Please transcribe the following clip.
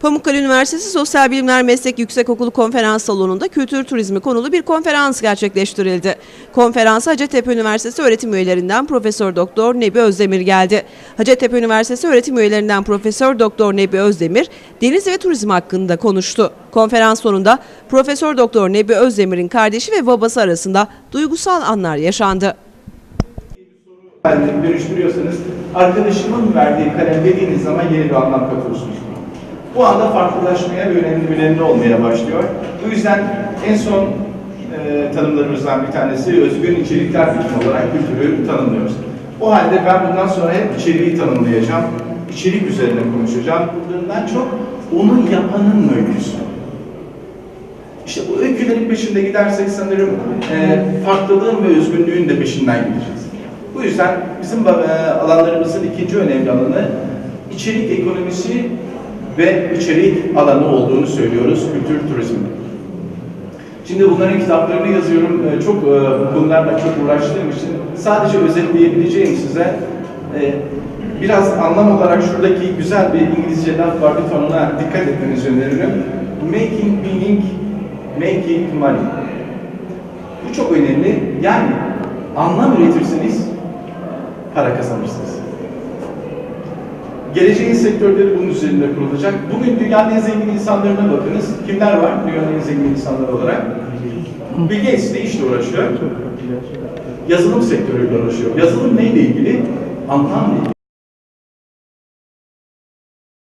Pamukkale Üniversitesi Sosyal Bilimler Meslek Yüksekokulu Konferans Salonu'nda kültür turizmi konulu bir konferans gerçekleştirildi. Konferansa Hacettepe Üniversitesi öğretim üyelerinden Profesör Doktor Nebi Özdemir geldi. Hacettepe Üniversitesi öğretim üyelerinden Profesör Doktor Nebi Özdemir deniz ve turizm hakkında konuştu. Konferans sonunda Profesör Doktor Nebi Özdemir'in kardeşi ve babası arasında duygusal anlar yaşandı. halinde dönüştürüyorsanız arkadaşımın verdiği kalem dediğiniz zaman yeni bir anlam katıyorsunuz. Bu anda farklılaşmaya ve önemli önemli olmaya başlıyor. Bu yüzden en son e, tanımlarımızdan bir tanesi özgün içerikler bütünü olarak kültürü tanımlıyoruz. O halde ben bundan sonra hep içeriği tanımlayacağım. İçerik üzerine konuşacağım. Bundan çok onu yapanın öyküsü. İşte bu öykülerin peşinde gidersek sanırım e, farklılığın ve özgünlüğün de peşinden gideceğiz. Bu yüzden bizim e, alanlarımızın ikinci önemli alanı içerik ekonomisi ve içerik alanı olduğunu söylüyoruz kültür turizmi. Şimdi bunların kitaplarını yazıyorum. E, Çok e, bu konularla çok uğraştığım için sadece özetleyebileceğim size e, biraz anlam olarak şuradaki güzel bir İngilizce laf var. Lütfen ona dikkat etmenizi öneririm. Making meaning, making money. Bu çok önemli. Yani anlam üretirsiniz, para kazanırsınız. Geleceğin sektörleri bunun üzerinde kurulacak. Bugün dünyanın en zengin insanlarına bakınız. Kimler var dünyanın en zengin insanları olarak? Bill Gates ne işle uğraşıyor? Yazılım sektörüyle uğraşıyor. Yazılım neyle ilgili? Anlamla ilgili.